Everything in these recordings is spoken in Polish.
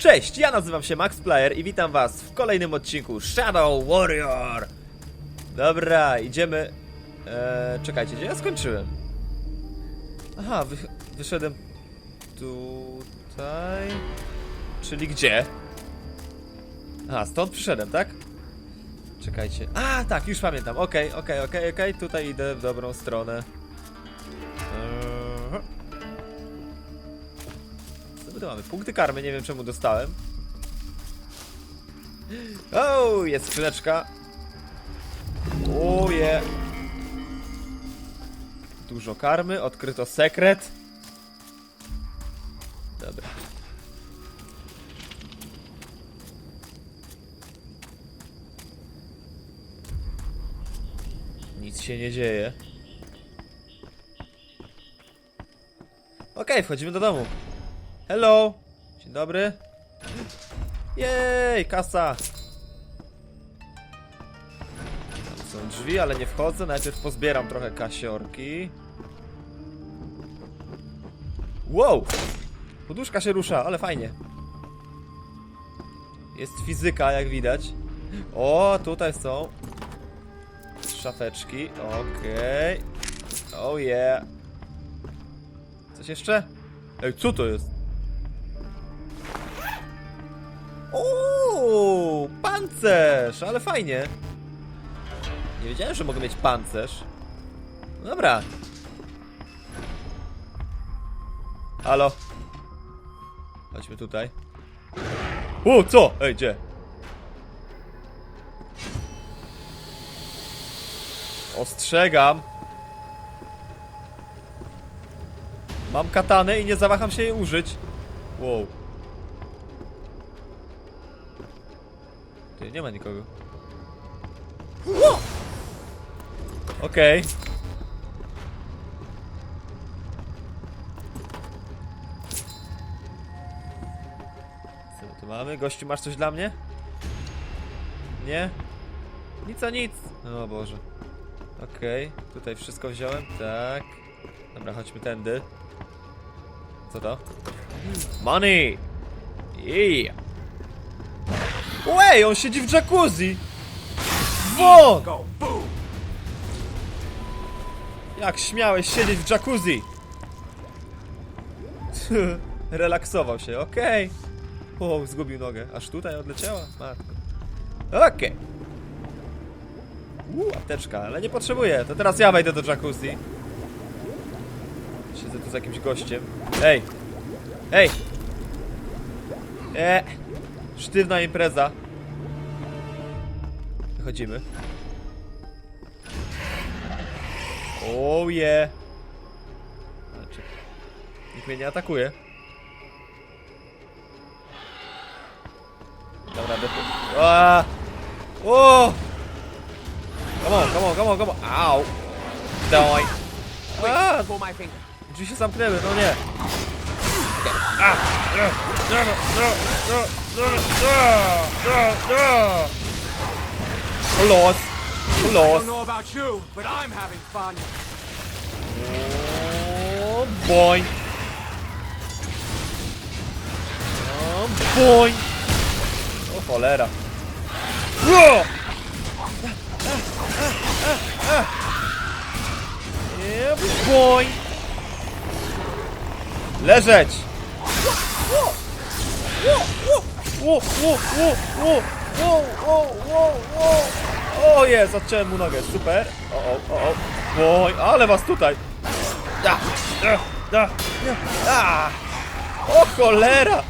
Cześć, ja nazywam się Max Player i witam was w kolejnym odcinku Shadow Warrior. Dobra, idziemy. Eee, czekajcie, gdzie ja skończyłem? Aha, wy, wyszedłem tutaj. Czyli gdzie? Aha, stąd przyszedłem, tak? Czekajcie. A, tak, już pamiętam. Okej, okej, okej, okej. Tutaj idę w dobrą stronę. Tu mamy? Punkty karmy, nie wiem czemu dostałem. O, jest skrzyneczka. Oje. Dużo karmy, odkryto sekret. Dobra. Nic się nie dzieje. Okej, wchodzimy do domu. Hello! Dzień dobry. Jej, kasa! Tam są drzwi, ale nie wchodzę. Najpierw pozbieram trochę kasiorki. Wow! Poduszka się rusza, ale fajnie. Jest fizyka, jak widać. O, tutaj są szafeczki. Okej. Oh yeah. Coś jeszcze? Ej, co to jest? Pancerz, ale fajnie. Nie wiedziałem, że mogę mieć pancerz. No Dobra. Halo. Chodźmy tutaj. O, co? Ej, gdzie? Ostrzegam. Mam katanę i nie zawaham się jej użyć. Wow. Ty, nie ma nikogo. Okej. Co my tu mamy? Gościu, masz coś dla mnie? Nie? Nic a nic. O Boże. Okej, tutaj wszystko wziąłem, tak. Dobra, chodźmy tędy. Co to? Money! Yeah! Ej, on siedzi w jacuzzi! Won! Jak śmiałeś siedzieć w jacuzzi? Relaksował się, okej. O, zgubił nogę. Aż tutaj odleciała? Matko. Okej. Uuu, apteczka, ale nie potrzebuję. To teraz ja wejdę do jacuzzi. Siedzę tu z jakimś gościem. Ej! Ej! E, sztywna impreza. Wychodzimy. Oh yeah. Znaczy, nikt mnie nie atakuje. Dobra. Aaa! O! Come on, come on, come on, come on. Au! Dawaj. A, drzwi się zamknęły, no nie. A! Los! I Los! don't know about you, but I'm having fun. O, boing! O, boing! O cholera! Ro! Nie, boing! Leżeć! Wo, wo, wo, wo, wo, wo, wo, wo. O jest, odciąłem mu nogę, super. O, o, o, o. Boing, ale was tutaj. Da, da, da, da. O cholera!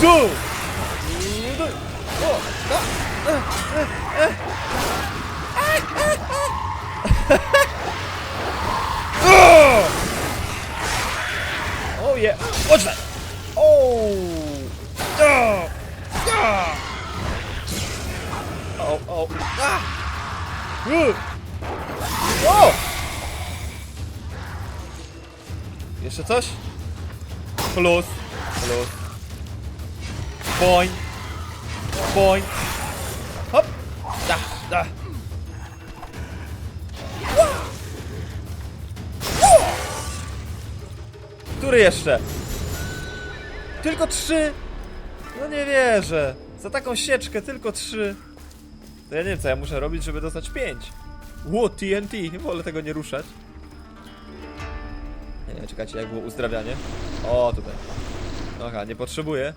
Du. O, da, e, e, e. O! O je! Chodź! O! Da! Da! O, o, a! Y! O! Jeszcze coś? Plus. Plus. Boing. Boing. Hop. Da, da. Który jeszcze? Tylko trzy! No nie wierzę. Za taką sieczkę tylko trzy. To ja nie wiem co ja muszę robić, żeby dostać pięć. Ło, TNT. Wolę tego nie ruszać. Nie, czekajcie, jak było uzdrawianie? O, tutaj. Aha, nie potrzebuję.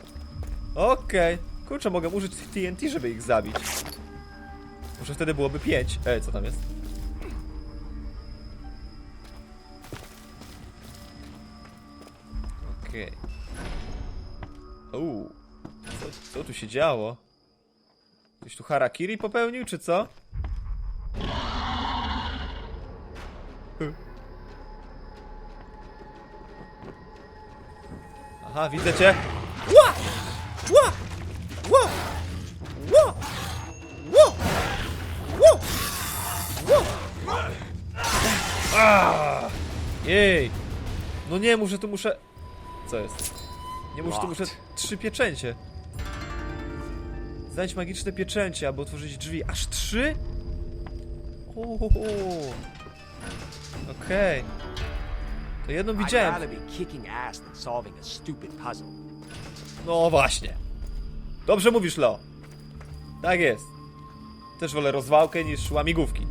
Okej. Kurczę, mogę użyć tych TNT, żeby ich zabić. Może wtedy byłoby pięć. Ej, co tam jest? Okej. Uuu. Co, tu się działo? Ktoś tu harakiri popełnił, czy co? Aha, widzę cię. Ła! Ła! Ła! Ła! Ła! Ła! Ła! Jej! No nie, muszę tu muszę... Co jest? Nie muszę tu muszę trzy pieczęcie. Znajdź magiczne pieczęcie, aby otworzyć drzwi. Aż trzy? Uhuhu. Okej. To jedną I'd widziałem. No właśnie. Dobrze mówisz, Leo. Tak jest. Też wolę rozwałkę niż łamigłówki.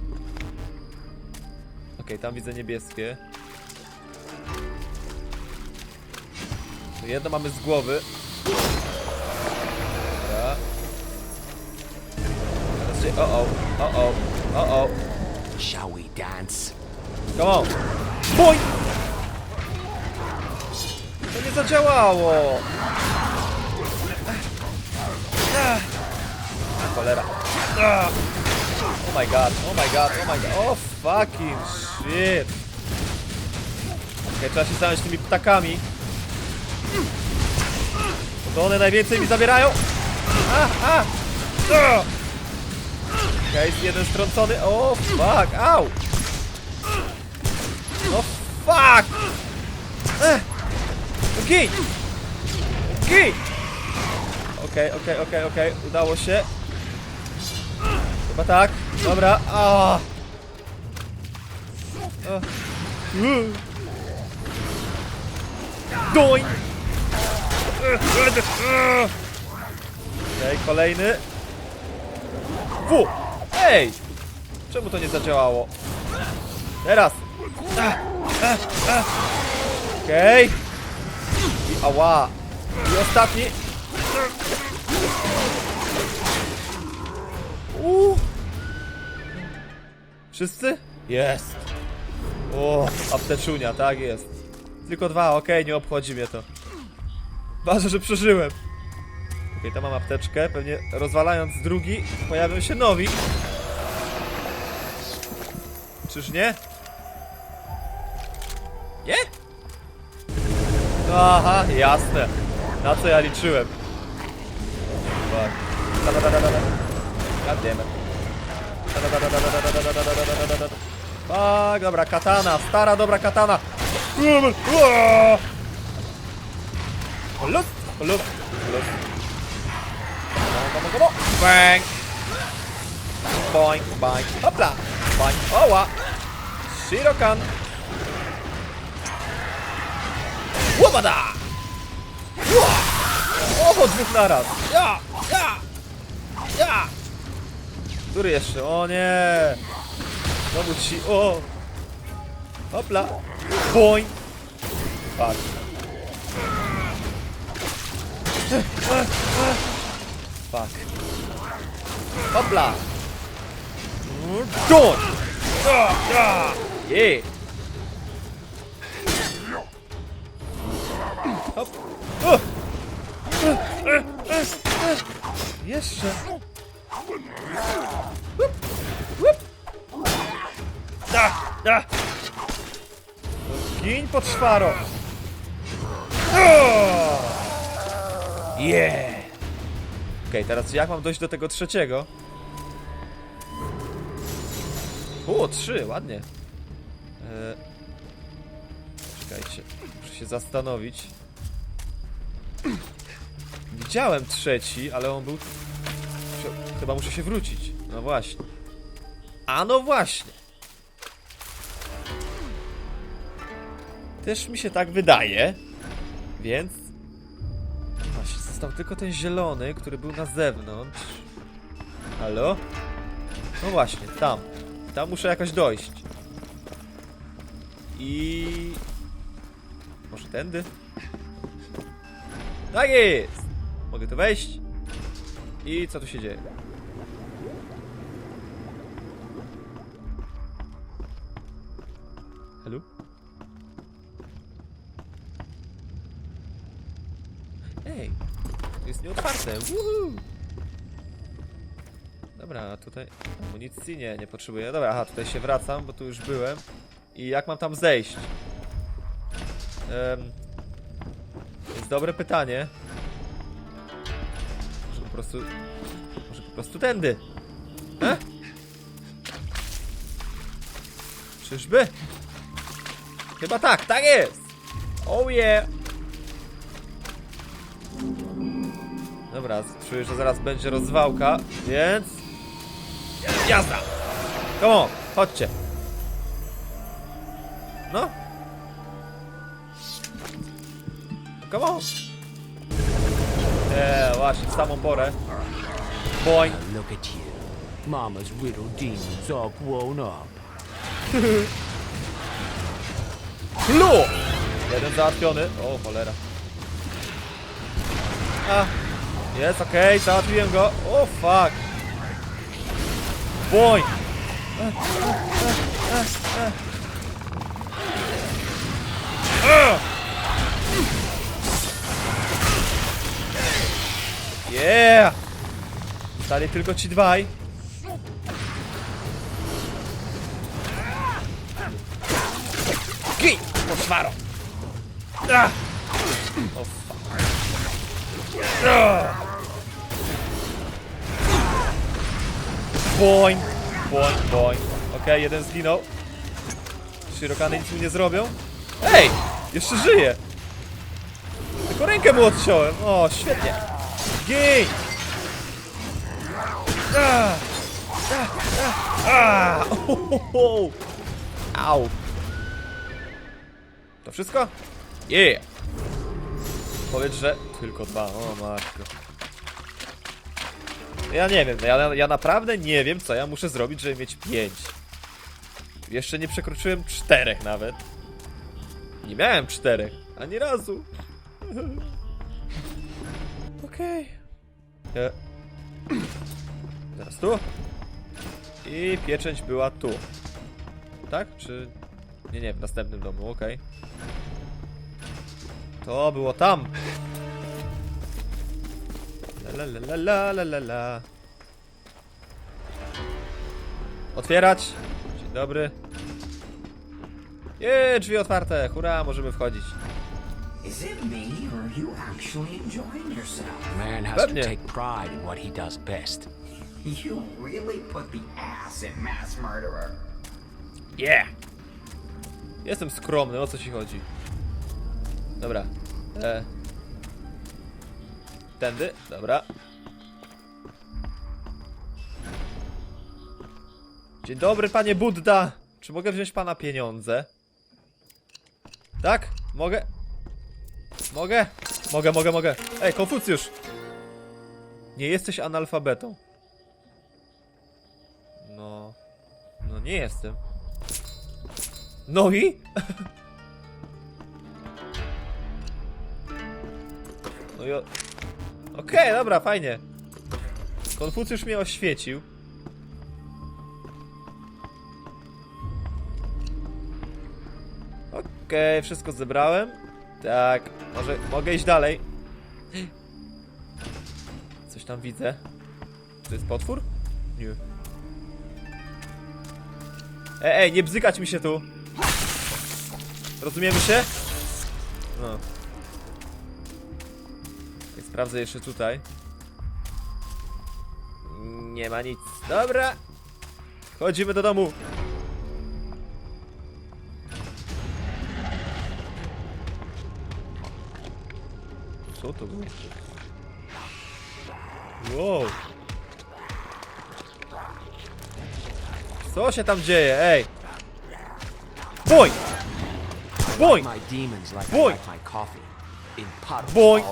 Okej, tam widzę niebieskie. To jedno mamy z głowy. Teraz się... O, o, o, o, o, o. Shall we dance? Come on. Bój! To nie zadziałało. Ach. Cholera. Oh my god, oh my god, oh my god. Oh fucking shit. Okej, trzeba się zająć tymi ptakami. Bo to one najwięcej mi zabierają. A, a. Case jeden strącony. O, fuck, au! Oh fuck! Ech. Git! Okej, okay, okej, okay, okej, okay, okej, okay. udało się. Chyba tak. Dobra. A. E! Doń! E, e, okej, okay, kolejny. Fu! Ej! Czemu to nie zadziałało? Teraz! Okej. I ała. I ostatni. Uuu. Wszyscy? Jest. O, apteczunia, tak jest. Tylko dwa, okej, nie obchodzi mnie to. Ważne, że przeżyłem okay, to mam apteczkę. Pewnie rozwalając drugi pojawią się nowi. Czyż nie? Nie? Aha, jasne. Na co ja liczyłem? Fuck. Da, da, da, dobra, katana, stara dobra katana. Los, los, los on. Bang! Boing, boing, hopla! Boing, oła! Shirokan! Łobada! Oho, dwóch naraz! Ja! Ja! Ja! Który jeszcze? O nie! Znowu ci... O! Hopla! Boing! Fuck. Fuck. Hopla! Dun! Yeah! Hop! Uh! Jeszcze! Łup! Łup! Da! Da! Zgiń pod szwaro! Yeah! Okej, teraz jak mam dojść do tego trzeciego? O, trzy, ładnie. E... Czekajcie, muszę się zastanowić. Widziałem trzeci, ale on był... Chyba muszę się wrócić. No właśnie. A no właśnie. Też mi się tak wydaje. Więc... Został tylko ten zielony, który był na zewnątrz. Halo? No właśnie, tam. Tam muszę jakoś dojść. I... Może tędy? Tak jest! Mogę tu wejść? I co tu się dzieje? Jest nieotwarte. Woohoo! Dobra, a tutaj amunicji nie, nie potrzebuję. Dobra, aha, tutaj się wracam, bo tu już byłem. I jak mam tam zejść? Em, to jest dobre pytanie. Może po prostu... Może po prostu tędy? E? Czyżby? Chyba tak, tak jest! Oh yeah! Dobra, czuję, że zaraz będzie rozwałka, więc... Jazda! Come on, chodźcie! No! Come on! Eee, właśnie, w samą porę. Boing! Look at you. Mama's little demons all grown up. Flu! Jeden załatwiony. O, cholera. A, jest okej, załatwiłem go. O, fuck. Boing! Yeah! Stali tylko ci dwaj. Gin! Poszwaro! Ah! Boing! Boing, boing. Okej, jeden zginął. Shirokany nic mu nie zrobią. Ej! Jeszcze żyje! Tylko rękę mu odciąłem. O, świetnie. Gin! Ah! Au! To wszystko? Yeah! Powiedz, że tylko dwa. O matko. Ja nie wiem, ja, ja naprawdę nie wiem, co ja muszę zrobić, żeby mieć pięć. Jeszcze nie przekroczyłem czterech nawet. Nie miałem czterech, ani razu. Okej. E. Teraz tu. I pieczęć była tu. Tak? Czy... Nie, nie, w następnym domu, okej. To było tam. La la la la la la la. Otwierać. Dzień dobry. Je, drzwi otwarte. Hurra, możemy wchodzić. Is it me, or are you actually enjoying yourself? Man has Pewnie. to take pride in what he does best. You really put the ass in mass murderer. Yeah! Jestem skromny, o co ci chodzi? Dobra. E. Tędy, dobra. Dzień dobry, panie Budda! Czy mogę wziąć pana pieniądze? Tak? Mogę? Mogę? Mogę, mogę, mogę. Ej, Konfucjusz! Nie jesteś analfabetą. No... No nie jestem. No i? No i... o- Okej, dobra, fajnie. Konfucjusz mnie oświecił. Okej, wszystko zebrałem. Tak, może mogę iść dalej. Coś tam widzę. To jest potwór? Nie. Ej, ej, nie bzykać mi się tu. Rozumiemy się? No. Sprawdzę jeszcze tutaj. Nie ma nic. Dobra. Chodzimy do domu. Co to było? Wow. Co się tam dzieje? Ej. Boj! Boy. puddles Boy.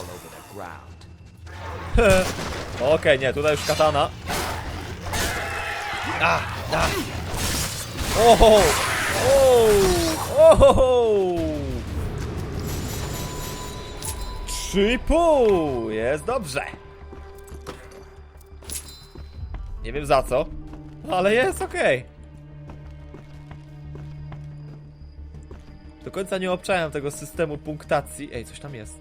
Okej, nie, tutaj już katana. A, a. Oho! Oho! Trzy pół! Jest dobrze. Nie wiem za co, ale jest okej. Do końca nie obczałem tego systemu punktacji. Ej, coś tam jest.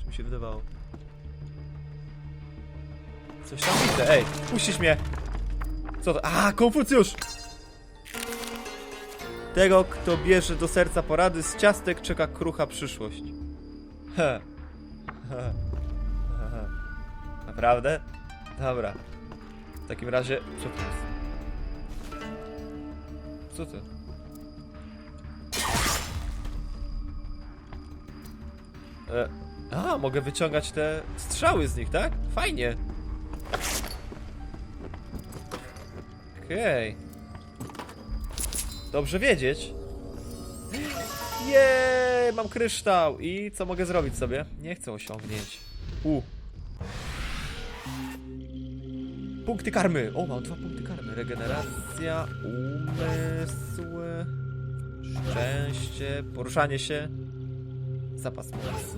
Czy mi się wydawało? Coś tam widzę, ej, puścić mnie! Co to? A, Konfucjusz! Tego, kto bierze do serca porady z ciastek, czeka krucha przyszłość. He. He. Naprawdę? Dobra. W takim razie, co to jest? Co to? E, a, mogę wyciągać te strzały z nich, tak? Fajnie. Okej. Dobrze wiedzieć. Jej, mam kryształ. I co mogę zrobić sobie? Nie chcę osiągnięć. U. Punkty karmy. O, mam dwa punkty karmy. Regeneracja, umysł, szczęście, poruszanie się, zapas mocy,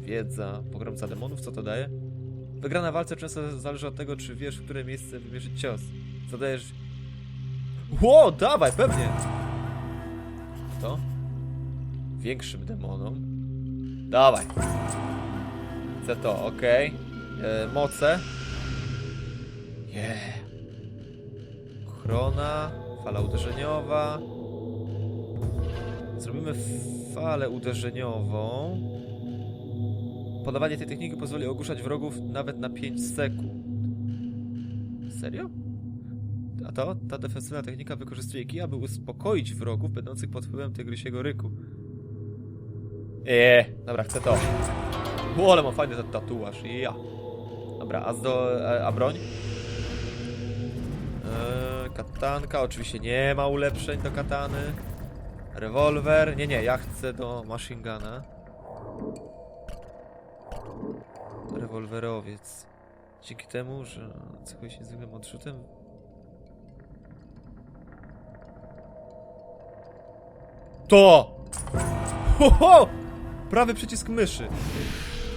wiedza, pogromca demonów. Co to daje? Wygrana walce często zależy od tego, czy wiesz, w które miejsce wymierzyć cios. Zadajesz... Ło, dawaj, pewnie! To? Większym demonom. Dawaj. Chcę to, okej. E, Moce. Yeah. Ochrona, fala uderzeniowa. Zrobimy falę uderzeniową. Podawanie tej techniki pozwoli ogłuszać wrogów nawet na 5 sekund. Serio? A to? Ta defensywna technika wykorzystuje kij, aby uspokoić wrogów będących pod wpływem tygrysiego ryku. Eee, dobra, chcę to. O, ale mam fajny ten tatuaż, ja. Dobra, a, zdo, a, a broń? Eee, katanka, oczywiście nie ma ulepszeń do katany. Rewolwer, nie, nie, ja chcę do machine guna. Rewolwerowiec. Dzięki temu, że cechuje się zwykłym odrzutem. To! Ho, ho! Prawy przycisk myszy.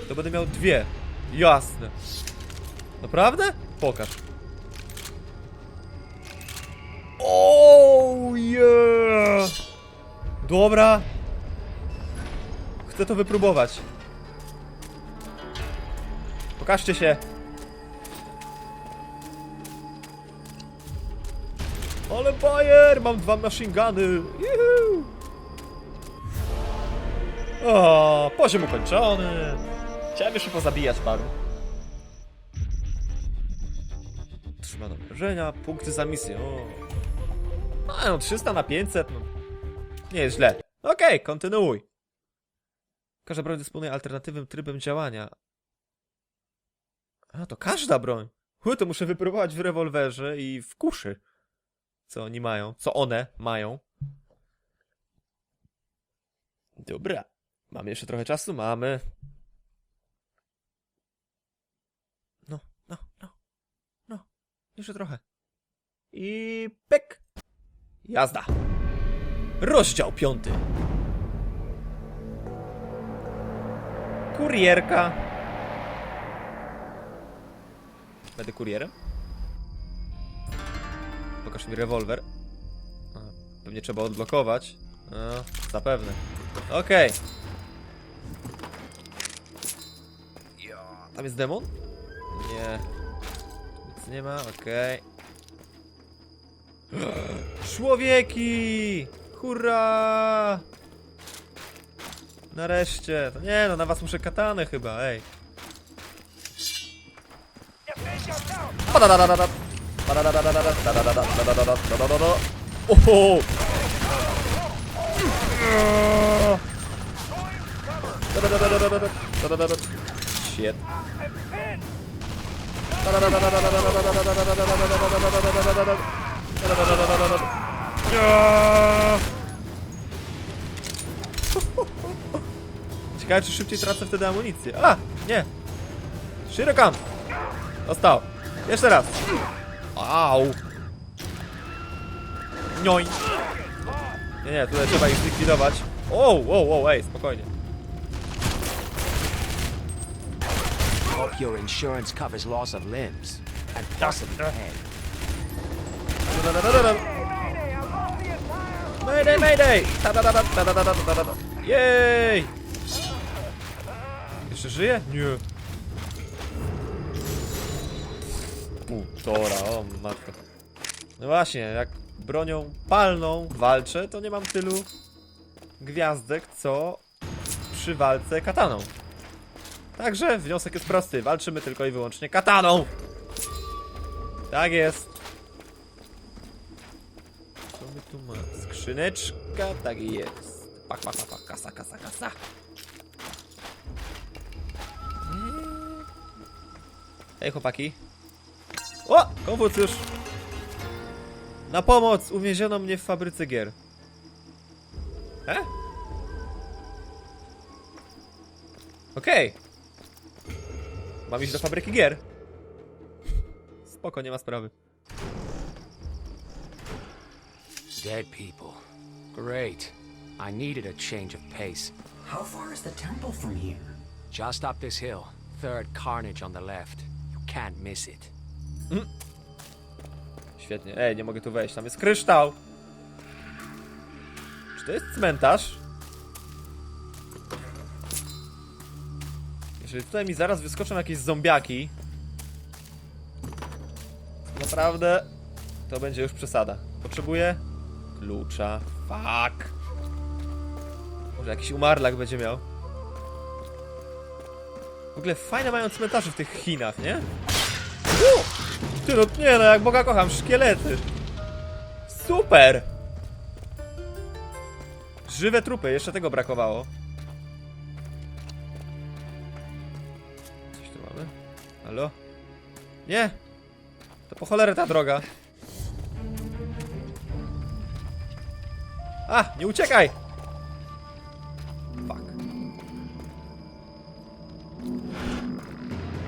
To będę miał dwie. Jasne. Naprawdę? Pokaż. Oh yeah! Dobra. Chcę to wypróbować. Pokażcie się. Ale bajer! Mam dwa machine guny. Juhu! O, poziom ukończony. Chciałem jeszcze pozabijać paru. Trzymane obrażenia, punkty za misję. O. A, no 300 na 500, no. Nie jest źle. Okej, kontynuuj. Każda broń dysponuje alternatywnym trybem działania. A, to każda broń. Hu, to muszę wypróbować w rewolwerze i w kuszy. Co oni mają, co one mają. Dobra. Mamy jeszcze trochę czasu? Mamy. No, no, no. No. Jeszcze trochę. I pyk. Jazda. Rozdział piąty. Kurierka. Będę kurierem? Pokaż mi rewolwer. Pewnie trzeba odblokować. No, zapewne. Okej. Tam jest demon? Nie. Nic nie ma, okej. Człowieki! Hurra! Nareszcie. To nie no, na was muszę katanę chyba, ej. Oho! Shit. Ciekawe, czy szybciej tracę wtedy amunicję. A! Nie! Shirokan! Dostał. Jeszcze raz. Au. Nioń. Nie, nie, tutaj trzeba ich zlikwidować. O, o, o, ej, spokojnie. Your insurance covers loss of limbs and possibly head. Da-da-da-da-da. Mayday, mayday! Jej! Jeszcze żyje? Nie. Półtora, o matko. No właśnie, jak bronią palną walczę, to nie mam tylu gwiazdek, co przy walce kataną. Także wniosek jest prosty, walczymy tylko i wyłącznie kataną! Tak jest. Co my tu mamy? Skrzyneczka, tak jest. Pak, pak, pak, pak, kasa, kasa, kasa. Ej, chłopaki. O! Konfucjusz! Na pomoc! Uwięziono mnie w fabryce gier. E? Okej. Mam iść do fabryki gier. Spoko, nie ma sprawy. Dead people. Great. I needed a change of pace. How far is the temple from here? Just up this hill. Third carnage on the left. You can't miss it. Świetnie. Ej, nie mogę tu wejść. Tam jest kryształ. Czy to jest cmentarz? Jeżeli tutaj mi zaraz wyskoczą jakieś zombiaki, naprawdę to będzie już przesada. Potrzebuję klucza. Fuck. Może jakiś umarlak będzie miał. W ogóle fajne mają cmentarze w tych Chinach, nie? U! Ty no nie no, jak Boga kocham, szkielety. Super! Żywe trupy, jeszcze tego brakowało. Halo? Nie! To po cholerę ta droga. A, nie uciekaj! Fuck.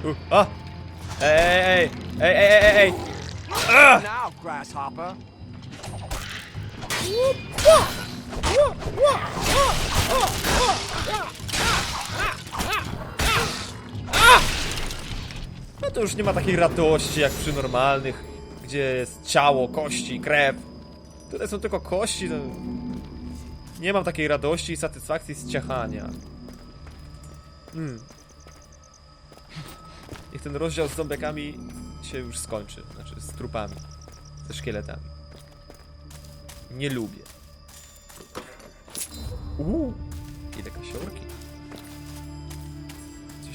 Uh, a! Ej, ej, ej, ej, ej, ej, ej! Now, grasshopper. No to już nie ma takiej radości jak przy normalnych, gdzie jest ciało, kości, krew. Tutaj są tylko kości, to... Nie mam takiej radości i satysfakcji z ciachania. Hmm. Niech ten rozdział z zombiakami się już skończy. Znaczy z trupami. Ze szkieletami. Nie lubię. Uuu. Ile kasiorki.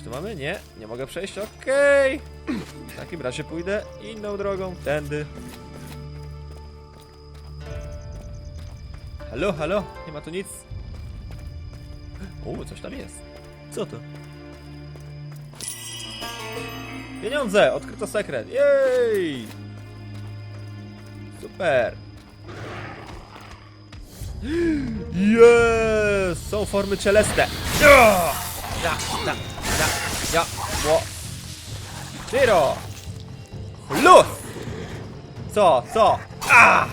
Tu mamy? Nie, nie mogę przejść, okej. W takim razie pójdę inną drogą, tędy. Halo, halo, nie ma tu nic. U, coś tam jest. Co to? Pieniądze! Odkryto sekret. Jej! Super! Jest! Są formy cieleste. Ja! Ja, ja, ja, ja, ło. Tyro! Luz! Co, co? A!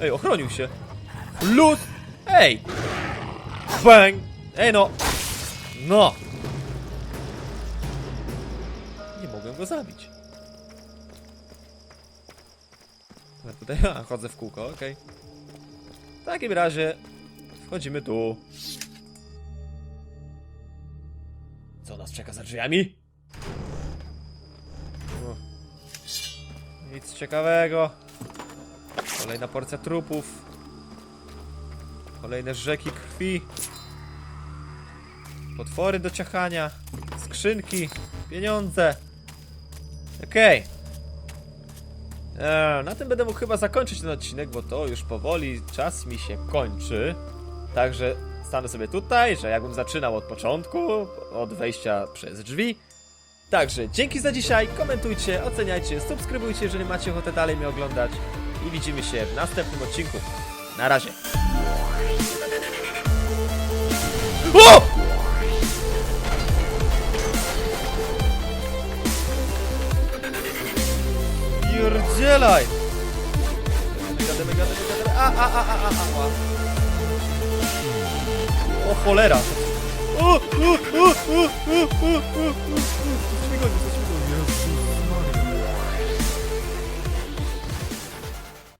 Ej, ochronił się. Luz! Ej! Bang! Ej no! No! Nie mogłem go zabić. Ale tutaj, a, chodzę w kółko, okej. W takim razie wchodzimy tu. Co nas czeka za drzwiami? O. Nic ciekawego. Kolejna porcja trupów. Kolejne rzeki krwi. Potwory do ciachania. Skrzynki. Pieniądze. Okej. Eee, na tym będę mógł chyba zakończyć ten odcinek, bo to już powoli czas mi się kończy. Także stanę sobie tutaj, że jakbym zaczynał od początku, od wejścia przez drzwi. Także dzięki za dzisiaj, komentujcie, oceniajcie, subskrybujcie, jeżeli macie ochotę dalej mnie oglądać i widzimy się w następnym odcinku. Na razie. O! Pierdzielaj! Gadamy, gadamy, gadamy. A, a, a, a, a, a. O cholera! O, o, o, o, o, o, o, o.